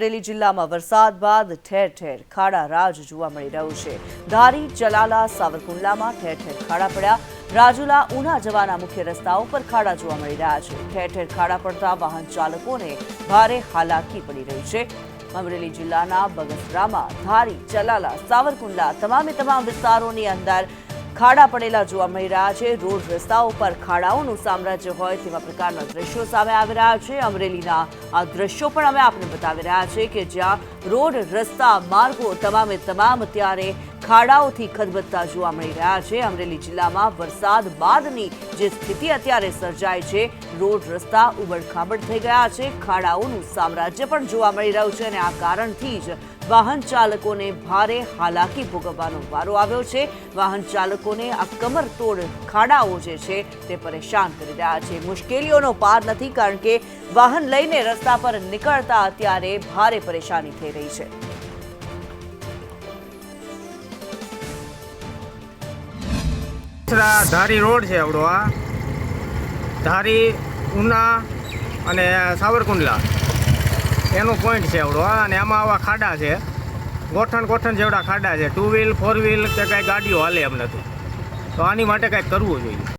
અમરેલી જિલ્લામાં વરસાદ બાદ ઠેર ઠેર ખાડા રાજ જોવા મળી રહ્યું છે. ધારી ચલાલા સાવરકુંડલામાં ઠેર ઠેર ખાડા પડ્યા. રાજુલા, ઉના જવાના મુખ્ય રસ્તાઓ પર ખાડા જોવા મળી રહ્યા છે. ઠેર ઠેર ખાડા પડતા વાહન ચાલકોને ભારે હાલાકી પડી રહી છે. અમરેલી જિલ્લાના બગસરામાં ધારી ચલાલા સાવરકુંડલા તમામે તમામ વિસ્તારોની અંદર ખાડા પડેલા જોવા મળી રહ્યા છે. રોડ રસ્તાઓ પર ખાડાઓનું સામ્રાજ્ય હોય તેવા પ્રકારના દ્રશ્યો સામે આવી રહ્યા છે. અમરેલીના આ દ્રશ્યો પણ અમે આપને બતાવી રહ્યા છે કે જ્યાં રોડ, રસ્તા, માર્ગો તમામે તમામ ત્યારે ખાડાઓથી ખદબદતા જોવા મળી રહ્યા છે. અમરેલી જિલ્લામાં વરસાદ બાદની જે સ્થિતિ અત્યારે સર્જાય છે, રોડ, રસ્તા ઉબડખાબડ થઈ ગયા છે. ખાડાઓનું સામ્રાજ્ય પણ જોવા મળી રહ્યું છે અને આ કારણથી જ વાહન ચાલકોને ભારે હાલાકી ભોગવવાનો વારો આવ્યો છે. વાહન ચાલકોને આ કમરતોડ ખાડાઓ જે છે તે પરેશાન કરી રહ્યા છે. મુશ્કેલીઓનો પાર નથી કારણ કે વાહન લઈને રસ્તા પર નીકળતા અત્યારે ભારે પરેશાની થઈ રહી છે. ધારી રોડ છે આવડો આ. ધારી ઉના અને સાવરકુંડલા. એનો પોઈન્ટ છે એવડો અને એમાં આવા ખાડા છે. ગોઠણ ગોઠણ જેવડા ખાડા છે. ટુ વ્હીલ ફોર વ્હીલ કે કાંઈ ગાડીઓ હાલે એમ નથી. તો આની માટે કાંઈક કરવું જોઈએ.